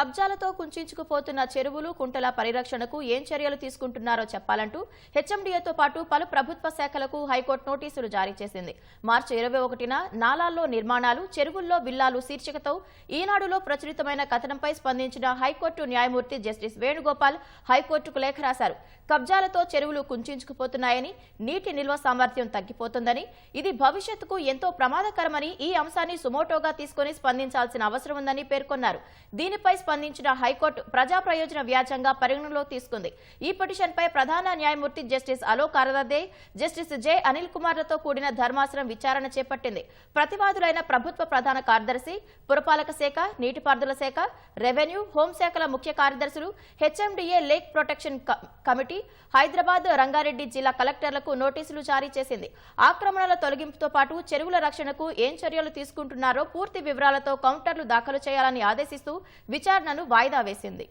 కబ్జాలతో కుంచుకుపోతున్న చెరువులు కుంటల పరిరక్షణకు ఏం చర్యలు తీసుకుంటున్నారో చెప్పాలంటూ హెచ్ఎండిఏతో పాటు పలు ప్రభుత్వ శాఖలకు హైకోర్టు నోటీసులు జారీ చేసింది. మార్చి ఇరవై ఒకటిన నాలాల్లో నిర్మాణాలు చెరువుల్లో బిల్లాలు శీర్షికతో ఈనాడులో ప్రచురితమైన కథనంపై స్పందించిన హైకోర్టు న్యాయమూర్తి జస్టిస్ వేణుగోపాల్ హైకోర్టుకు లేఖ రాశారు. కబ్జాలతో చెరువులు కుంచుకుపోతున్నాయని నీటి నిల్వ సామర్థ్యం తగ్గిపోతుందని ఇది భవిష్యత్తుకు ఎంతో ప్రమాదకరమని ఈ అంశాన్ని సుమోటోగా తీసుకుని స్పందించాల్సిన అవసరం ఉందని పేర్కొన్నారు. దీనిపై స్పందించిన హైకోర్టు ప్రజా ప్రయోజన వ్యాజ్యంగా పరిగణనలో తీసుకుంది. ఈ పిటిషన్పై ప్రధాన న్యాయమూర్తి justice Alok Aradhe justice J Anil కుమార్లతో కూడిన ధర్మాసనం విచారణ చేపట్టింది. ప్రతివాదులైన ప్రభుత్వ ప్రధాన కార్యదర్శి పురపాలక శాఖ నీటిపారుదల శాఖ రెవెన్యూ హోంశాఖల ముఖ్య కార్యదర్శులు HMDA lake protection committee Hyderabad Rangareddy జిల్లా కలెక్టర్లకు నోటీసులు జారీ చేసింది. ఆక్రమణల తొలగింపుతో పాటు చెరువుల రక్షణకు ఏం చర్యలు తీసుకుంటున్నారో పూర్తి వివరాలతో కౌంటర్లు దాఖలు చేయాలని ఆదేశిస్తూ విచారణను వాయిదా వేసింది.